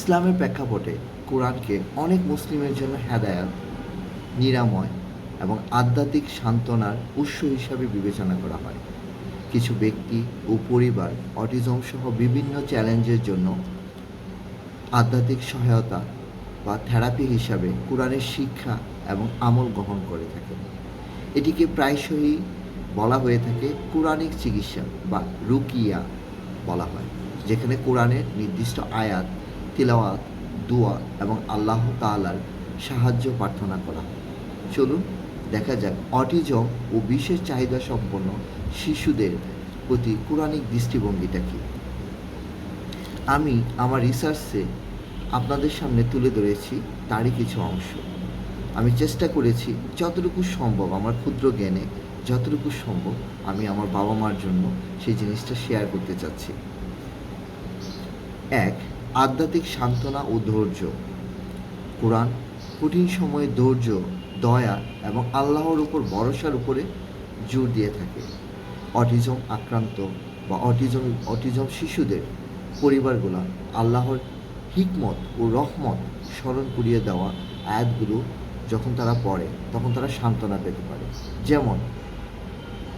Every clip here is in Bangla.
ইসলামের প্রেক্ষাপটে কোরআনকে অনেক মুসলিমের জন্য হেদায়াত, নিরাময় এবং আধ্যাত্মিক সান্ত্বনার উৎস হিসাবে বিবেচনা করা হয়। কিছু ব্যক্তি ও পরিবার অটিজম সহ বিভিন্ন চ্যালেঞ্জের জন্য আধ্যাত্মিক সহায়তা বা থেরাপি হিসাবে কোরআনের শিক্ষা এবং আমল গ্রহণ করে থাকে এটিকে প্রায়শই বলা হয়ে থাকে কোরআনিক চিকিৎসা বা রুকিয়া বলা হয়, যেখানে কোরআনের নির্দিষ্ট আয়াত তিলাওয়াত, দোয়া এবং আল্লাহ তাআলার সাহায্য প্রার্থনা করা। চলুন দেখা যাক অটিজম ও বিশেষ চাহিদা সম্পন্ন শিশুদের প্রতি কোরআনিক দৃষ্টিভঙ্গিটা কী। আমি আমার রিসার্চে আপনাদের সামনে তুলে ধরেছি তারই কিছু অংশ। আমি চেষ্টা করেছি যতটুকু সম্ভব, আমার ক্ষুদ্র জ্ঞানে যতটুকু সম্ভব আমি আমার বাবা মার জন্য সেই জিনিসটা শেয়ার করতে চাচ্ছি। এক আধ্যাত্মিক সান্ত্বনা ও ধৈর্য। কোরআন কঠিন সময়ে ধৈর্য, দয়া এবং আল্লাহর উপর ভরসার উপরে জোর দিয়ে থাকে। অটিজম আক্রান্ত বা অটিজম অটিজম শিশুদের পরিবারগুলো আল্লাহর হিকমত ও রহমত স্মরণ করিয়ে দেওয়া আয়াতগুলো যখন তারা পড়ে, তখন তারা সান্ত্বনা পেতে পারে। যেমন,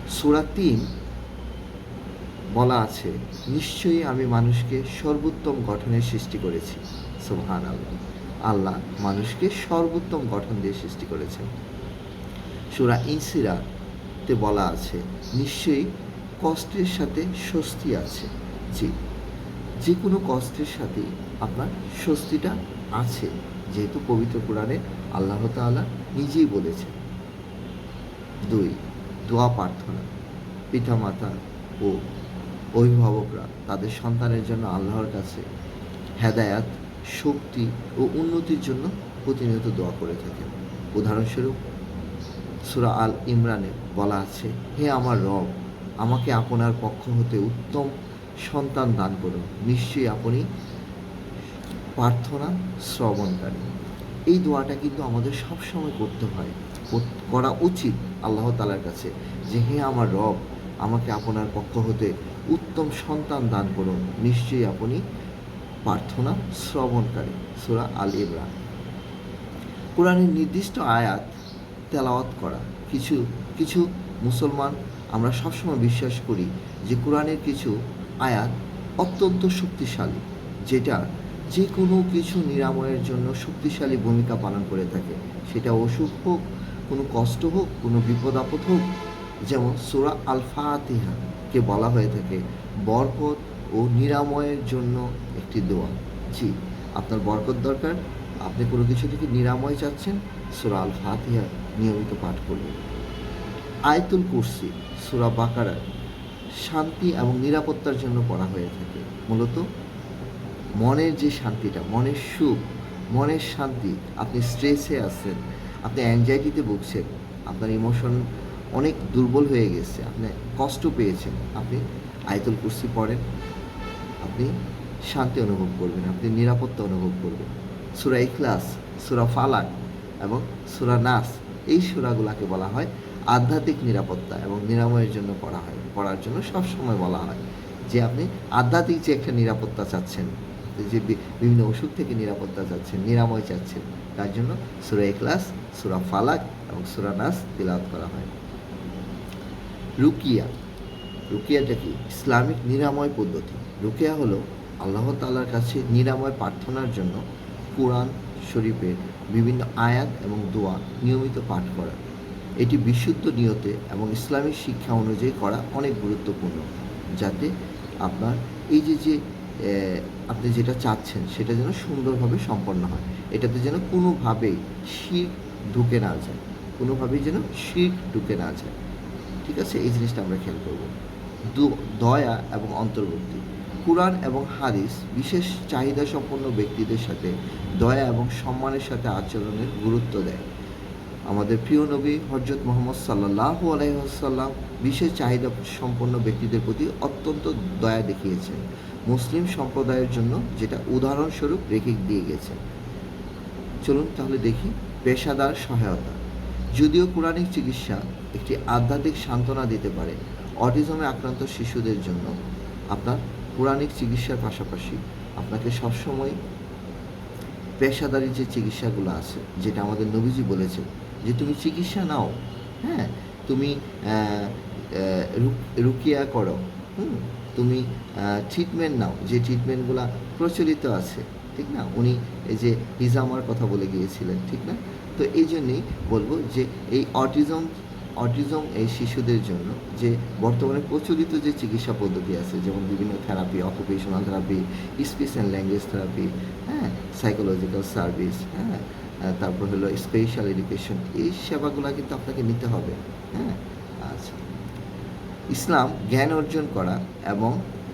সুরা তিন বলা আছে, নিশ্চয়ই আমি মানুষকে সর্বোত্তম গঠনের সৃষ্টি করেছি। সোহান আল্লাহ আল্লাহ মানুষকে সর্বোত্তম গঠন দিয়ে সৃষ্টি করেছেন। সুরা ইনসিরাতে বলা আছে, নিশ্চয়ই কষ্টের সাথে স্বস্তি আছে। জি যে কোনো কষ্টের সাথেই আপনার স্বস্তিটা আছে, যেহেতু পবিত্র কোরআনে আল্লাহ তাআলা নিজেই বলেছেন। দুই, দোয়া প্রার্থনা। পিতামাতা ও অভিভাবকরা তাদের সন্তানের জন্য আল্লাহর কাছে হেদায়াত, শক্তি ও উন্নতির জন্য প্রতিনিয়ত দোয়া করে থাকেন। উদাহরণস্বরূপ, সুরা আল ইমরানে বলা আছে, হে আমার রব, আমাকে আপনার পক্ষ হতে উত্তম সন্তান দান করুন। নিশ্চয়ই আপনি প্রার্থনা শ্রবণকারী। এই দোয়াটা কিন্তু আমাদের সবসময় করতে হয়। করা উচিত আল্লাহ তালার কাছে যে, হে আমার রব, আমাকে আপনার পক্ষ হতে উত্তম সন্তান দান করুন। নিশ্চয়ই আপনি প্রার্থনা শ্রবণকারী, সুরা আল ইমরান। কোরআনের নির্দিষ্ট আয়াত তেলাওয়াত করা। কিছু কিছু মুসলমান আমরা সবসময় বিশ্বাস করি যে কোরআনের কিছু আয়াত অত্যন্ত শক্তিশালী, যেটা যে কোনো কিছু নিরাময়ের জন্য শক্তিশালী ভূমিকা পালন করে থাকে। সেটা অসুখ হোক, কোনো কষ্ট হোক, কোনো বিপদ আপদ হোক যেমন সুরা আল ফাতিহাকে বলা হয়ে থাকে, বরকত ও নিরাময়ের জন্য একটি দোয়া। জি, আপনার বরকত দরকার, আপনি কোনো কিছু থেকে নিরাময় চাচ্ছেন, সুরা আল ফাতিহা নিয়মিত পাঠ করবেন। আয়তুল কুরসি, সুরা বাকারা শান্তি এবং নিরাপত্তার জন্য পড়া হয়ে থাকে। মূলত, মনের যে শান্তিটা, মনের সুখ, মনের শান্তি, আপনি স্ট্রেসে আছেন, আপনি অ্যাংজাইটিতে ভুগছেন, আপনার ইমোশন অনেক দুর্বল হয়ে গেছে। আপনি কষ্ট পেয়েছেন। আপনি আয়তুল কুর্সি পড়েন। আপনি শান্তি অনুভব করবেন। আপনি নিরাপত্তা অনুভব করবেন। সুরা ইখলাস, সুরা ফালাক এবং সুরা নাস, এই সুরাগুলাকে বলা হয় আধ্যাত্মিক নিরাপত্তা এবং নিরাময়ের জন্য পড়া হয়। পড়ার জন্য সব সময় বলা হয় যে আপনি আধ্যাত্মিক যে একটা নিরাপত্তা চাচ্ছেন যে বিভিন্ন ওষুধ থেকে নিরাপত্তা চাচ্ছেন, নিরাময় চাচ্ছেন, তার জন্য সুরা ইখলাস, সুরা ফালাক এবং সুরা নাস তিলাওয়াত করা হয়। রুকিয়া। রুকিয়াটা কি? ইসলামিক নিরাময় পদ্ধতি। রুকিয়া হলো আল্লাহ তাআলার কাছে নিরাময় প্রার্থনার জন্য কোরআন শরীফের বিভিন্ন আয়াত এবং দোয়া নিয়মিত পাঠ করা। এটি বিশুদ্ধ নিয়তে এবং ইসলামিক শিক্ষা অনুযায়ী করা অনেক গুরুত্বপূর্ণ, যাতে আপনার এই যে যে আপনি যেটা চাচ্ছেন সেটা যেন সুন্দরভাবে সম্পন্ন হয়। এটাতে যেন কোনোভাবেই শির ঢুকে না যায়। কোনোভাবেই যেন শির ঢুকে না যায়। ঠিক আছে? এই জিনিসটা আমরা খেয়াল করব। দয়া এবং অন্তর্বর্তী কোরআন এবং হাদিস বিশেষ চাহিদা সম্পন্ন ব্যক্তিদের সাথে দয়া এবং সম্মানের সাথে আচরণের গুরুত্ব দেয়। আমাদের প্রিয় নবী হজরত মোহাম্মদ সাল্লাহ আলাইসাল্লাম বিশেষ চাহিদা সম্পন্ন ব্যক্তিদের প্রতি অত্যন্ত দয়া দেখিয়েছেন। মুসলিম সম্প্রদায়ের জন্য যেটা উদাহরণস্বরূপ রেখে দিয়ে গেছে চলুন তাহলে দেখি পেশাদার সহায়তা। যদিও কোরআনিক চিকিৎসা একটি আধ্যাত্মিক সান্ত্বনা দিতে পারে অটিজমে আক্রান্ত শিশুদের জন্য। আপনার কোরআনিক চিকিৎসার পাশাপাশি আপনাকে সবসময় পেশাদারি যে চিকিৎসাগুলো আছে, যেটা আমাদের নবীজি বলেছে যে তুমি চিকিৎসা নাও হ্যাঁ? তুমি রুকিয়া করো, হুম? তুমি ট্রিটমেন্ট নাও, যে ট্রিটমেন্টগুলো প্রচলিত আছে, ঠিক না? উনি এই যে হিজামার কথা বলে গিয়েছিলেন, ঠিক না? তো এই জন্যেই বলব যে এই অটিজম অটিজম এই শিশুদের জন্য যে বর্তমানে প্রচলিত যে চিকিৎসা পদ্ধতি আছে, যেমন বিভিন্ন therapy occupational therapy speech and language therapy হ্যাঁ সাইকোলজিক্যাল সার্ভিস হ্যাঁ তারপর হলো স্পেশাল এডুকেশন এই সেবাগুলো কিন্তু আপনাকে নিতে হবে হ্যাঁ আচ্ছা। ইসলাম জ্ঞান অর্জন করা এবং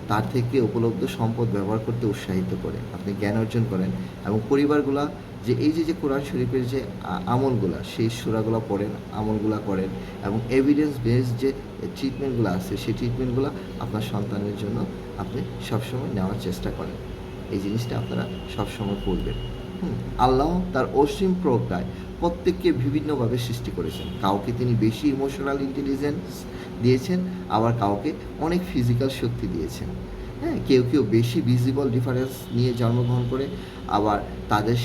তার থেকে উপলব্ধ সম্পদ ব্যবহার করতে উৎসাহিত করে। আপনি জ্ঞান অর্জন করেন এবং পরিবারগুলা যে এই যে যে কোরআন শরীফের যে আমলগুলা, সেই সুরাগুলো পড়েন, আমলগুলা করেন এবং এভিডেন্স বেসড যে ট্রিটমেন্টগুলো আছে, সেই ট্রিটমেন্টগুলো আপনার সন্তানের জন্য আপনি সবসময় নেওয়ার চেষ্টা করেন। এই জিনিসটা আপনারা সবসময় করবেন আল্লাহ তার অসীম প্রজ্ঞায় প্রত্যেককে বিভিন্নভাবে সৃষ্টি করেছেন। কাউকে তিনি বেশি ইমোশনাল ইন্টেলিজেন্স দিয়েছেন, আবার কাউকে অনেক ফিজিক্যাল শক্তি দিয়েছেন। হ্যাঁ কেউ কেউ বেশি ভিজিবল ডিফারেন্স নিয়ে জন্মগ্রহণ করে, আবার তাদের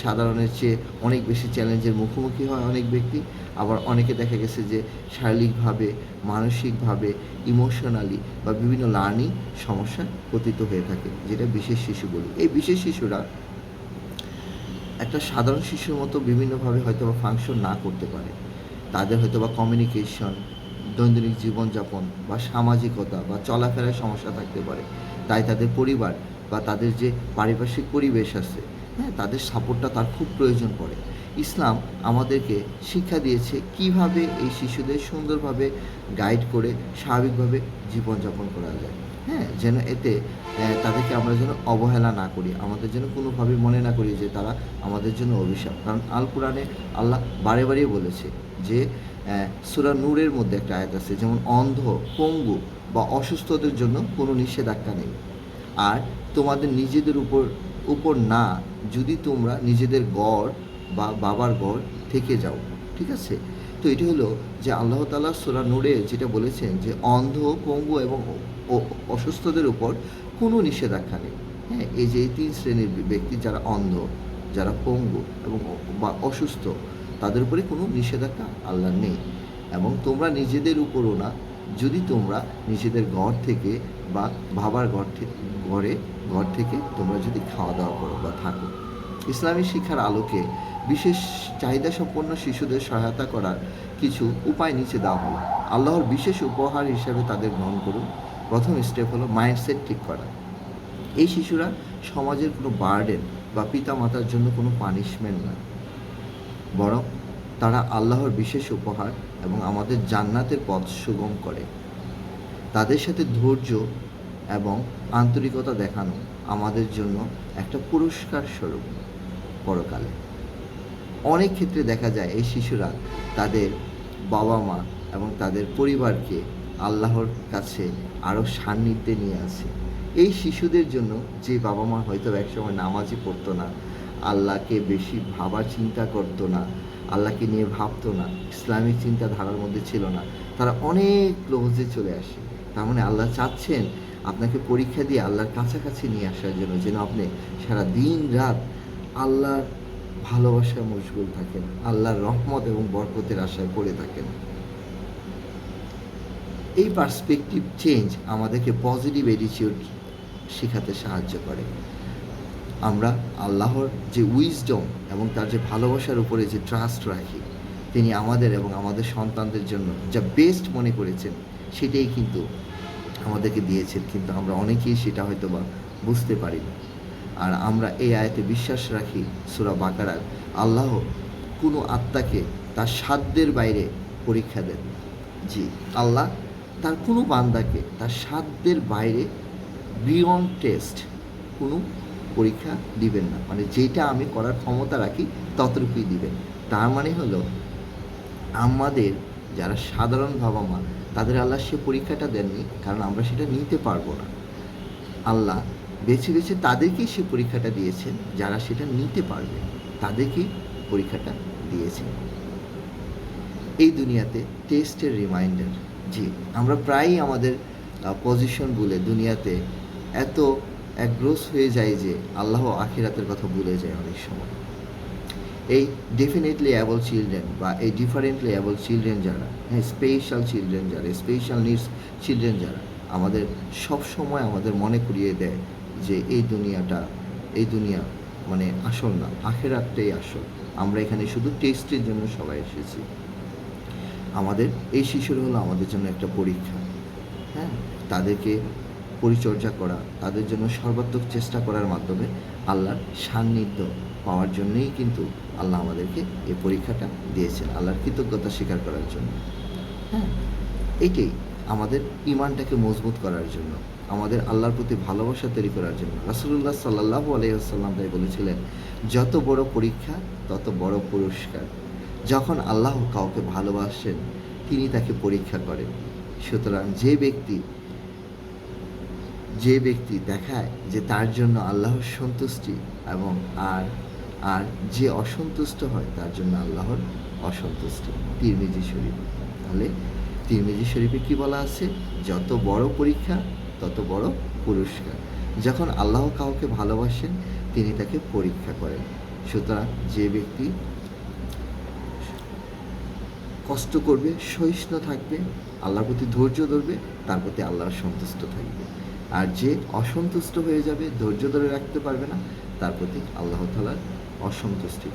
সাধারণের চেয়ে অনেক বেশি চ্যালেঞ্জের মুখোমুখি হয় অনেক ব্যক্তি, আবার অনেকে দেখা গেছে যে শারীরিকভাবে, মানসিকভাবে ইমোশনালি বা বিভিন্ন লার্নিং সমস্যা পতিত হয়ে থাকে, যেটা বিশেষ শিশু বলি। এই বিশেষ শিশুরা একটা সাধারণ শিশুর মতো বিভিন্নভাবে হয়তো বা ফাংশন না করতে পারে। তাদের হয়তো বা কমিউনিকেশন দৈনন্দিন জীবনযাপন বা সামাজিকতা বা চলাফেরায় সমস্যা থাকতে পারে। তাই তাদের পরিবার বা তাদের যে পারিপার্শ্বিক পরিবেশ আছে হ্যাঁ তাদের সাপোর্টটা তার খুব প্রয়োজন পড়ে। ইসলাম আমাদেরকে শিক্ষা দিয়েছে কীভাবে এই শিশুদের সুন্দরভাবে গাইড করে স্বাভাবিকভাবে জীবনযাপন করা যায়। হ্যাঁ যেন এতে তাদেরকে আমরা যেন অবহেলা না করি, আমাদের যেন কোনোভাবে মনে না করি যে তারা আমাদের জন্য অভিশাপ। কারণ আল কোরআনে আল্লাহ বারে বারে বলেছে যে সুরা নূরের মধ্যে একটা আয়াত আছে, যেমন অন্ধ, পঙ্গু বা অসুস্থদের জন্য কোনো নিষেধাজ্ঞা নেই। আর তোমাদের নিজেদের উপর উপর না, যদি তোমরা নিজেদের গড় বা বাবার গড় থেকে যাও, ঠিক আছে? তো এটি হলো যে আল্লাহ তালা সুরা নূরে যেটা বলেছেন যে অন্ধ, পঙ্গু এবং অসুস্থদের উপর কোনো নিষেধাজ্ঞা নেই। হ্যাঁ এই যে এই তিন শ্রেণির ব্যক্তি যারা অন্ধ, যারা পঙ্গু এবং বা অসুস্থ তাদের উপরে কোনো নিষেধাজ্ঞা আল্লাহ নেই। এবং তোমরা নিজেদের উপরও না, যদি তোমরা নিজেদের ঘর থেকে বা ভাবার ঘর থেকে ঘরে, ঘর থেকে তোমরা যদি খাওয়া দাওয়া করো বা থাকো। ইসলামী শিক্ষার আলোকে বিশেষ চাহিদা সম্পন্ন শিশুদের সহায়তা করার কিছু উপায় নিচে দেওয়া হলো। আল্লাহর বিশেষ উপহার হিসেবে তাদের গ্রহণ করুন। প্রথম স্টেপ হলো মাইন্ডসেট ঠিক করা। এই শিশুরা সমাজের কোনো বার্ডেন বা পিতা মাতার জন্য কোনো পানিশমেন্ট নয়। বরং তারা আল্লাহর বিশেষ উপহার এবং আমাদের জান্নাতের পথ সুগম করে। তাদের সাথে ধৈর্য এবং আন্তরিকতা দেখানো আমাদের জন্য একটা পুরস্কার স্বরূপ পরকালে। অনেক ক্ষেত্রে দেখা যায় এই শিশুরা তাদের বাবা মা এবং তাদের পরিবারকে আল্লাহর কাছে আরও সান্নিধ্যে নিয়ে আসে। এই শিশুদের জন্য যে বাবা মা হয়তো একসময় নামাজই পড়তো না আল্লাহকে বেশি ভাবার চিন্তা করতো না, আল্লাহকে নিয়ে ভাবতো না ইসলামিক চিন্তাধারার মধ্যে ছিল না। তারা অনেক ক্লোজে চলে আসে। তার মানে আল্লাহ চাচ্ছেন আপনাকে পরীক্ষা দিয়ে আল্লাহর কাছাকাছি নিয়ে আসার জন্য যেন আপনি সারা দিন রাত আল্লাহর ভালোবাসায় মশগুল থাকেন, আল্লাহর রহমত এবং বরকতের আশায় পড়ে থাকেন। এই পার্সপেক্টিভ চেঞ্জ আমাদেরকে পজিটিভ অ্যাটিটিউড শেখাতে সাহায্য করে। আমরা আল্লাহর যে উইজডম এবং তার যে ভালোবাসার উপরে যে ট্রাস্ট রাখি, তিনি আমাদের এবং আমাদের সন্তানদের জন্য যা বেস্ট মনে করেছেন, সেটাই কিন্তু আমাদেরকে দিয়েছেন। কিন্তু আমরা অনেকেই সেটা হয়তো বা বুঝতে পারি না আর আমরা এই আয়তে বিশ্বাস রাখি, সুরা বাকারার, আল্লাহ কোনো আত্মাকে তার সাধ্যের বাইরে পরীক্ষা দেন জি, আল্লাহ তার কোনো বান্দাকে তার সাধ্যের বাইরে বিয়ন্ড টেস্ট কোনো পরীক্ষা দিবেন না। মানে যেটা আমি করার ক্ষমতা রাখি, ততটুকুই দিবেন। তার মানে হলো, আমাদের যারা সাধারণ বাবা মা তাদের আল্লাহ সে পরীক্ষাটা দেননি, কারণ আমরা সেটা নিতে পারব না। আল্লাহ বেছে বেছে তাদেরকেই সে পরীক্ষাটা দিয়েছেন, যারা সেটা নিতে পারবে, তাদেরকেই পরীক্ষাটা দিয়েছেন। এই দুনিয়াতে টেস্টের রিমাইন্ডার জি, আমরা প্রায়ই আমাদের পজিশন বলে দুনিয়াতে এত একগ্রোস হয়ে যায় যে আল্লাহ আখিরাতের কথা ভুলে যায় অনেক সময়। এই ডেফিনেটলি অ্যাবল চিলড্রেন বা এই ডিফারেন্টলি অ্যাবল চিলড্রেন যারা হ্যাঁ স্পেশাল চিলড্রেন যারা স্পেশাল নিডস চিলড্রেন যারা, আমাদের সব সময় আমাদের মনে করিয়ে দেয় যে এই দুনিয়াটা, এই দুনিয়া মানে আসল না, আখেরাতটাই আসল। আমরা এখানে শুধু টেস্টের জন্য সবাই এসেছি। আমাদের, এই শিশুর হলো আমাদের জন্য একটা পরীক্ষা। হ্যাঁ তাদেরকে পরিচর্যা করা, তাদের জন্য সর্বাত্মক চেষ্টা করার মাধ্যমে আল্লাহর সান্নিধ্য পাওয়ার জন্যই কিন্তু আল্লাহ আমাদেরকে এই পরীক্ষাটা দিয়েছেন, আল্লাহর কৃতজ্ঞতা স্বীকার করার জন্য। হ্যাঁ এটাই আমাদের ইমানটাকে মজবুত করার জন্য, আমাদের আল্লাহর প্রতি ভালোবাসা তৈরি করার জন্য। রাসুলুল্লাহ সাল্লাহ আলাইসাল্লাম তাই বলেছিলেন, যত বড় পরীক্ষা, তত বড় পুরস্কার। যখন আল্লাহ কাউকে ভালোবাসেন, তিনি তাকে পরীক্ষা করেন। সুতরাং যে ব্যক্তি যে ব্যক্তি দেখায় যে তার জন্য আল্লাহর সন্তুষ্টি এবং আর আর যে অসন্তুষ্ট হয়, তার জন্য আল্লাহর অসন্তুষ্টি। তিরমিজি শরীফ। তাহলে তিরমিজি শরীফে কি বলা আছে? যত বড় পরীক্ষা, তত বড় পুরস্কার। যখন আল্লাহ কাউকে ভালোবাসেন, তিনি তাকে পরীক্ষা করেন। সুতরাং যে ব্যক্তি কষ্ট করবে, সহিষ্ণু থাকবে, আল্লাহর প্রতি ধৈর্য ধরবে, তার প্রতি আল্লাহ সন্তুষ্ট থাকবে। আর যে অসন্তুষ্ট হয়ে যাবে, ধৈর্য ধরে রাখতে পারবে না, তার প্রতি আল্লাহ তালার অসন্তুষ্টি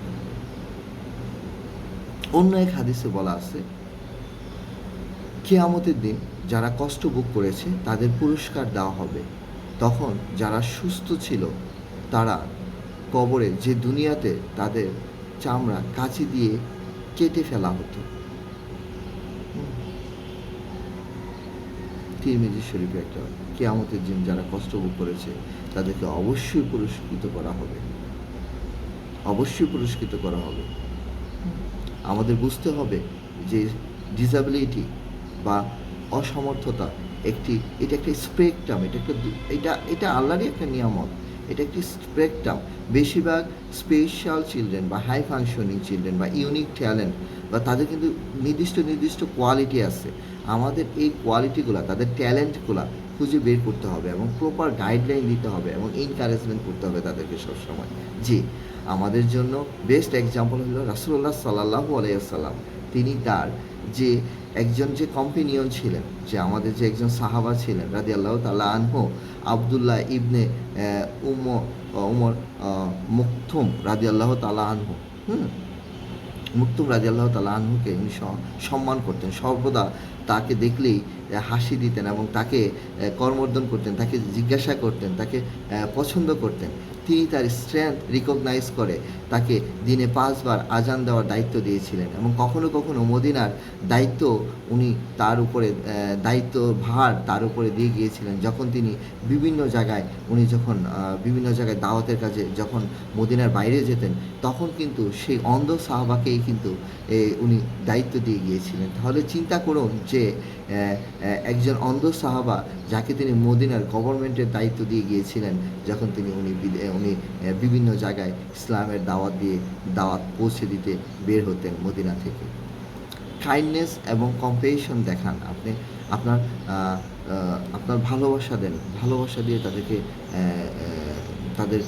অন্য এক হাদিসে বলা আছে, কেয়ামতের দিন যারা কষ্ট ভোগ করেছে, তাদের পুরস্কার দেওয়া হবে। তখন যারা সুস্থ ছিল, তারা কবরে যে দুনিয়াতে তাদের চামড়া কাঁচি দিয়ে কেটে ফেলা হতো। তিরমিজি শরীফে একটা কেয়ামতের দিন যারা কষ্ট ভোগ করেছে, তাদেরকে অবশ্যই পুরস্কৃত করা হবে। অবশ্যই পুরস্কৃত করা হবে। আমাদের বুঝতে হবে যে ডিসাবিলিটি বা অসমর্থতা একটি, এটা একটা স্পেকট্রাম এটা একটা এটা এটা আল্লাহরই একটা নিয়ামত। এটা একটি স্পেকট্রাম বেশিরভাগ স্পেশাল চিলড্রেন বা হাই ফাংশনিং চিলড্রেন বা ইউনিক ট্যালেন্ট বা তাদের কিন্তু নির্দিষ্ট নির্দিষ্ট কোয়ালিটি আছে। আমাদের এই কোয়ালিটিগুলো তাদের ট্যালেন্টগুলো খুঁজে বের করতে হবে এবং প্রপার গাইডলাইন দিতে হবে এবং এনকারেজমেন্ট করতে হবে তাদেরকে সবসময়। জি আমাদের জন্য বেস্ট এক্সাম্পল হলো রাসুল্লাহ সাল্লাহু আলাইসাল্লাম তিনি তার যে একজন যে কম্পেনিয়ন ছিলেন যে আমাদের যে একজন সাহাবা ছিলেন রাদি আল্লাহ তাল্লাহ আনহু আবদুল্লাহ ইবনে উম উমর আহ, মুকথুম রাদি আল্লাহ তাল্লাহ আনহু। হুম? মুক্তুম রাজি আল্লাহ আনহুকে উনি সম্মান করতেন। সর্বদা তাকে দেখলেই হাসি দিতেন এবং তাকে কর্মর্দন করতেন, তাকে জিজ্ঞাসা করতেন, তাকে পছন্দ করতেন। তিনি তার স্ট্রেংথ রিকগনাইজ করে। তাকে দিনে পাঁচবার আজান দেওয়ার দায়িত্ব দিয়েছিলেন এবং কখনো কখনো মদিনার দায়িত্ব উনি তার উপরে দায়িত্ব ভার তার উপরে দিয়ে গিয়েছিলেন। যখন তিনি বিভিন্ন জায়গায়, উনি যখন বিভিন্ন জায়গায় দাওয়াতের কাজে যখন মদিনার বাইরে যেতেন, তখন কিন্তু সেই অন্ধ সাহাবাকেই কিন্তু উনি দায়িত্ব দিয়ে গিয়েছিলেন। তাহলে চিন্তা করুন যে একজন অন্ধ সাহাবা যাকে তিনি মদিনার গভর্নমেন্টের দায়িত্ব দিয়ে গিয়েছিলেন, যখন তিনি উনি উনি বিভিন্ন জায়গায় ইসলামের দাওয়াত দিয়ে দাওয়াত পৌঁছে দিতে বের হতেন মদিনা থেকে। কাইন্ডনেস এবং কম্পেশন দেখান আপনি। আপনার আপনার ভালোবাসা দেন। ভালোবাসা দিয়ে তাদেরকে তাদের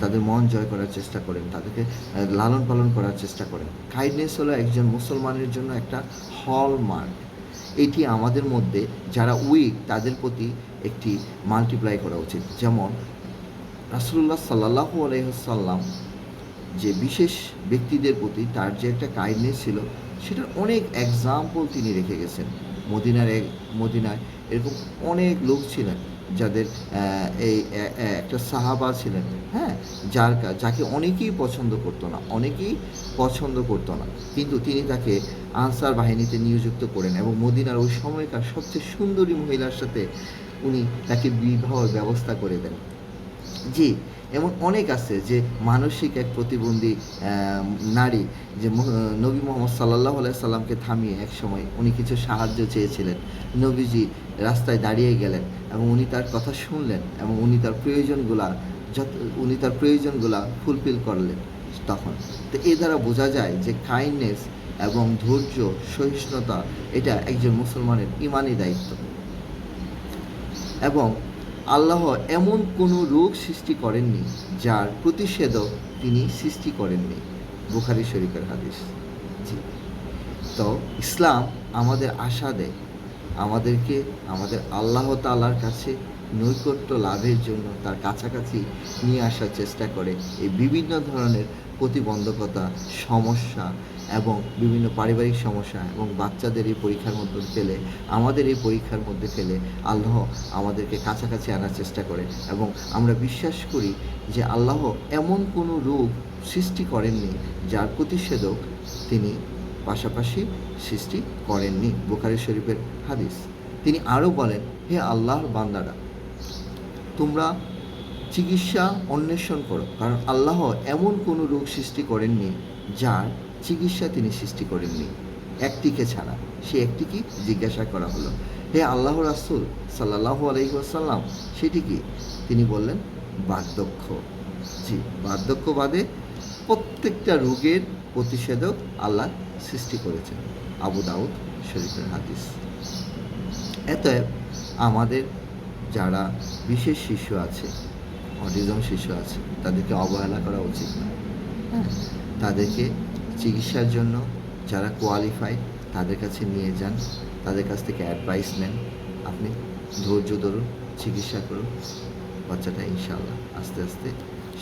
তাদের মন জয় করার চেষ্টা করেন। তাদেরকে লালন পালন করার চেষ্টা করেন। কাইন্ডনেস হলো একজন মুসলমানের জন্য একটা হলমার্ক এটি আমাদের মধ্যে যারা উইক তাদের প্রতি একটি মাল্টিপ্লাই করা উচিত। যেমন রাসুল্লাহ সাল্লাহু আলহ্লাম যে বিশেষ ব্যক্তিদের প্রতি তার যে একটা কাইন্ডনেস ছিল, সেটার অনেক এক্সাম্পল তিনি রেখে গেছেন। মদিনার এক, মদিনায় এরকম অনেক লোক ছিলেন যাদের এই একটা সাহাবা ছিলেন হ্যাঁ? যার যাকে অনেকেই পছন্দ করতো না, অনেকেই পছন্দ করতো না। কিন্তু তিনি তাকে আনসার বাহিনীতে নিয়োজিত করেন এবং মদিনার ওই সময়কার সবচেয়ে সুন্দরী মহিলার সাথে উনি তাকে বিবাহের ব্যবস্থা করে দেন। জি, এমন অনেক আছে যে মানসিক এক প্রতিবন্ধী নারী যে নবী মোহাম্মদ সাল্লাহ সাল্লামকে থামিয়ে এক সময় উনি কিছু সাহায্য চেয়েছিলেন। নবীজি রাস্তায় দাঁড়িয়ে গেলেন এবং উনি তার কথা শুনলেন এবং উনি তার প্রয়োজনগুলা যত, উনি তার প্রয়োজনগুলা ফুলফিল করলেন তখন। তো এ দ্বারা বোঝা যায় যে কাইন্ডনেস এবং ধৈর্য, সহিষ্ণুতা এটা একজন মুসলমানের ইমানি দায়িত্ব। এবং আল্লাহ এমন কোনো রোগ সৃষ্টি করেননি যার প্রতিষেধক তিনি সৃষ্টি করেননি। বুখারি শরীফের হাদিস। জি। তো ইসলাম আমাদের আশা দেয়। আমাদেরকে, আমাদের আল্লাহ তালার কাছে নৈকট্য লাভের জন্য তার কাছাকাছি নিয়ে আসার চেষ্টা করে। এই বিভিন্ন ধরনের প্রতিবন্ধকতা, সমস্যা এবং বিভিন্ন পারিবারিক সমস্যা এবং বাচ্চাদের এই পরীক্ষার মধ্যে ফেলে, আমাদের এই পরীক্ষার মধ্যে ফেলে আল্লাহ আমাদেরকে কাছাকাছি আনার চেষ্টা করে এবং আমরা বিশ্বাস করি যে আল্লাহ এমন কোনো রোগ সৃষ্টি করেননি যার প্রতিষেধক তিনি পাশাপাশি সৃষ্টি করেননি। বুখারি শরীফের হাদিস। তিনি আরও বলেন, হে আল্লাহর বান্দারা, তোমরা চিকিৎসা অন্বেষণ করো, কারণ আল্লাহ এমন কোনো রোগ সৃষ্টি করেননি যার চিকিৎসা তিনি সৃষ্টি করেননি। একটিকে ছাড়া। সে একটিকে জিজ্ঞাসা করা হলো, হে আল্লাহ রাসুল সাল্লাহ আলহিহাসাল্লাম সেটি কি? তিনি বললেন, বার্ধক্য। জি, বার্ধক্য বাদে প্রত্যেকটা রোগের প্রতিষেধক আল্লাহ সৃষ্টি করেছেন। আবু দাউদ শরীফের হাদিস। এতএব আমাদের যারা বিশেষ শিশু আছে, অটিজম শিশু আছে, তাদেরকে অবহেলা করা উচিত না। হ্যাঁ তাদেরকে চিকিৎসার জন্য যারা কোয়ালিফাই তাদের কাছে নিয়ে যান, তাদের কাছ থেকে অ্যাডভাইস নেন। আপনি ধৈর্য ধরুন, চিকিৎসা করুন। বাচ্চাটা ইনশাআল্লাহ আস্তে আস্তে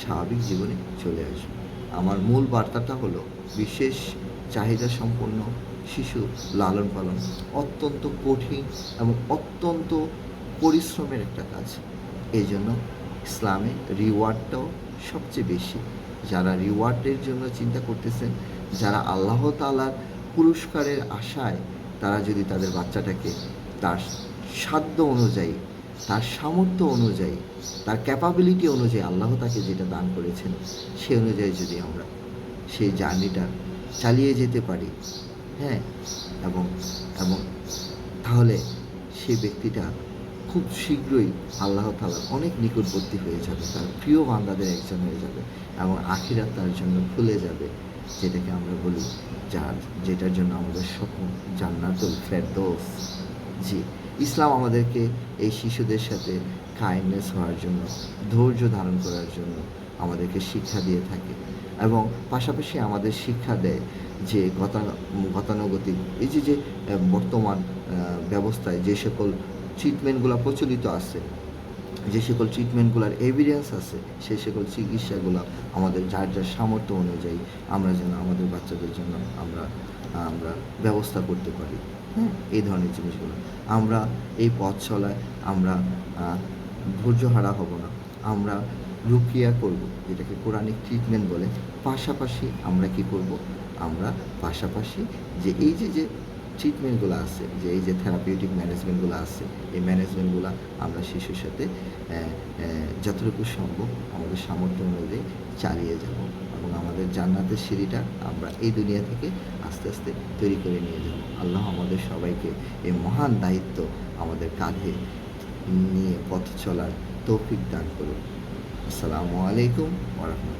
স্বাভাবিক জীবনে চলে আসবে। আমার মূল বার্তাটা হলো, বিশেষ চাহিদা সম্পন্ন শিশু লালন পালন অত্যন্ত কঠিন এবং অত্যন্ত পরিশ্রমের একটা কাজ। এই জন্য ইসলামে রিওয়ার্ডটাও সবচেয়ে বেশি। যারা রিওয়ার্ডের জন্য চিন্তা করতেছেন, যারা আল্লাহ তালার পুরস্কারের আশায় তারা যদি তাদের বাচ্চাটাকে তার সাধ্য অনুযায়ী, তার সামর্থ্য অনুযায়ী, তার ক্যাপাবিলিটি অনুযায়ী আল্লাহ তাকে যেটা দান করেছেন, সে অনুযায়ী যদি আমরা সেই জার্নিটা চালিয়ে যেতে পারি হ্যাঁ? এবং এবং তাহলে সেই ব্যক্তিটা খুব শীঘ্রই আল্লাহ তালার অনেক নিকটবর্তী হয়ে যাবে, তার প্রিয় বান্দাদের একজন হয়ে যাবে এবং আখিরাত তার জন্য খুলে যাবে, যেটাকে আমরা বলি যার, যেটার জন্য আমাদের স্বপ্ন, জান্নাতুল ফেরদৌস। জি, ইসলাম আমাদেরকে এই শিশুদের সাথে কাইন্ডনেস হওয়ার জন্য, ধৈর্য ধারণ করার জন্য আমাদেরকে শিক্ষা দিয়ে থাকে এবং পাশাপাশি আমাদের শিক্ষা দেয় যে গতা গতানুগতিক, এই যে যে বর্তমান ব্যবস্থায় যে সকল ট্রিটমেন্টগুলো প্রচলিত আছে। যে সকল ট্রিটমেন্টগুলোর এভিডেন্স আছে সেই সকল চিকিৎসাগুলো আমাদের যার যার সামর্থ্য অনুযায়ী আমরা যেন আমাদের বাচ্চাদের জন্য আমরা আমরা ব্যবস্থা করতে পারি। হ্যাঁ এই ধরনের জিনিসগুলো। আমরা এই পথ চলায় আমরা ধৈর্য হারা হব না। আমরা রুকিয়া করব, যেটাকে কোরআনিক ট্রিটমেন্ট বলে। পাশাপাশি আমরা কি করব? আমরা পাশাপাশি যে এই যে যে ট্রিটমেন্টগুলো আছে, যে এই যে থেরাপিউটিক ম্যানেজমেন্টগুলো আছে, এই ম্যানেজমেন্টগুলো আমরা শিশুর সাথে যতটুকু সম্ভব আমাদের সামর্থ্য অনুযায়ী চালিয়ে যাব এবং আমাদের জান্নাতের সিঁড়িটা আমরা এই দুনিয়া থেকে আস্তে আস্তে তৈরি করে নিয়ে যাব। আল্লাহ আমাদের সবাইকে এই মহান দায়িত্ব আমাদের কাঁধে নিয়ে পথ চলার তৌফিক দান করুন। আসসালামু আলাইকুম ওরহমতুল্লাহ